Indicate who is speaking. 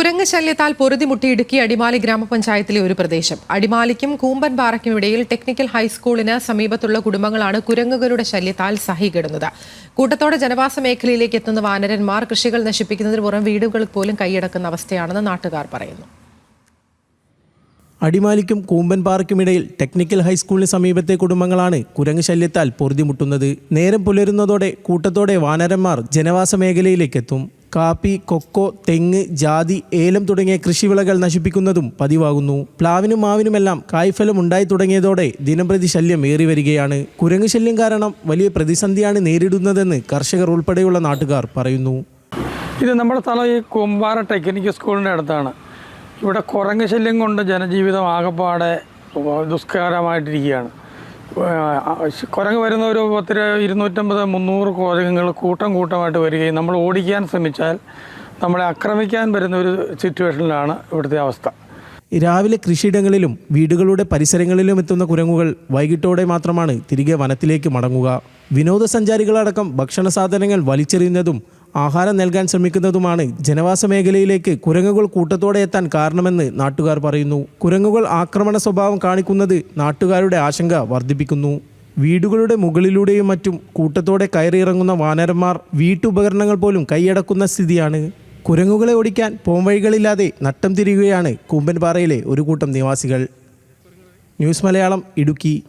Speaker 1: കുരങ്ങ് ശല്യത്താൽ പൊറുതിമുട്ടി ഇടുക്കി അടിമാലി ഗ്രാമപഞ്ചായത്തിലെ ഒരു പ്രദേശം. അടിമാലിക്കും കൂമ്പൻ കൂമ്പൻപാറയ്ക്കും ഇടയിൽ ടെക്നിക്കൽ ഹൈസ്കൂളിന് സമീപത്തുള്ള കുടുംബങ്ങളാണ് കുരങ്ങുകളുടെ ശല്യത്താൽ സഹികെടുന്നത്. കൂട്ടത്തോടെ ജനവാസ മേഖലയിലേക്ക് എത്തുന്ന വാനരന്മാർ കൃഷികൾ നശിപ്പിക്കുന്നതിന് പുറം വീടുകൾ പോലും കൈയടക്കുന്ന അവസ്ഥയാണെന്ന് നാട്ടുകാർ പറയുന്നു.
Speaker 2: അടിമാലിക്കും കൂമ്പൻപാറയ്ക്കുമിടയിൽ ടെക്നിക്കൽ ഹൈസ്കൂളിന് സമീപത്തെ കുടുംബങ്ങളാണ് കുരങ്ങ് ശല്യത്താൽ പൊറുതിമുട്ടുന്നത്. നേരം പുലരുന്നതോടെ കൂട്ടത്തോടെ വാനരന്മാർ ജനവാസ മേഖലയിലേക്ക് എത്തും. കാപ്പി കൊക്കോ തെങ്ങ് ജാതി ഏലം തുടങ്ങിയ കൃഷിവിളകൾ നശിപ്പിക്കുന്നതും പതിവാകുന്നു. പ്ലാവിനും മാവിനുമെല്ലാം കായ്ഫലം ഉണ്ടായി തുടങ്ങിയതോടെ ദിനംപ്രതി ശല്യം ഏറി വരികയാണ്. കുരങ്ങ് ശല്യം കാരണം വലിയ പ്രതിസന്ധിയാണ് നേരിടുന്നതെന്ന് കർഷകർ ഉൾപ്പെടെയുള്ള നാട്ടുകാർ പറയുന്നു.
Speaker 3: ഇത് നമ്മുടെ സ്ഥലം ഈ കുമ്പാറ ടെക്നിക്കൽ സ്കൂളിന്റെ അടുത്താണ്. ഇവിടെ കുരങ്ങ് ശല്യം കൊണ്ട് ജനജീവിതം ആകെപ്പാടെ ദുഷ്കരമായിട്ടിരിക്കുകയാണ്. കുരങ്ങ് വരുന്ന ഒരു പത്തിര ഇരുന്നൂറ്റമ്പത് മുന്നൂറ് കുരങ്ങുകൾ കൂട്ടം കൂട്ടമായിട്ട് വരികയും നമ്മൾ ഓടിക്കാൻ ശ്രമിച്ചാൽ നമ്മളെ ആക്രമിക്കാൻ വരുന്ന ഒരു സിറ്റുവേഷനിലാണ് ഇവിടുത്തെ അവസ്ഥ.
Speaker 2: രാവിലെ കൃഷിയിടങ്ങളിലും വീടുകളുടെ പരിസരങ്ങളിലും എത്തുന്ന കുരങ്ങുകൾ വൈകിട്ടോടെ മാത്രമാണ് തിരികെ വനത്തിലേക്ക് മടങ്ങുക. വിനോദസഞ്ചാരികളടക്കം ഭക്ഷണ സാധനങ്ങൾ വലിച്ചെറിയുന്നതും ആഹാരം നൽകാൻ ശ്രമിക്കുന്നതുമാണ് ജനവാസ മേഖലയിലേക്ക് കുരങ്ങുകൾ കൂട്ടത്തോടെ എത്താൻ കാരണമെന്ന് നാട്ടുകാർ പറയുന്നു. കുരങ്ങുകൾ ആക്രമണ സ്വഭാവം കാണിക്കുന്നത് നാട്ടുകാരുടെ ആശങ്ക വർദ്ധിപ്പിക്കുന്നു. വീടുകളുടെ മുകളിലൂടെയും മറ്റും കൂട്ടത്തോടെ കയറിയിറങ്ങുന്ന വാനരന്മാർ വീട്ടുപകരണങ്ങൾ പോലും കൈയടക്കുന്ന സ്ഥിതിയാണ്. കുരങ്ങുകളെ ഓടിക്കാൻ പോംവഴികളില്ലാതെ നട്ടം തിരിയുകയാണ് കൂമ്പൻപാറയിലെ ഒരു കൂട്ടം നിവാസികൾ. ന്യൂസ് മലയാളം ഇടുക്കി.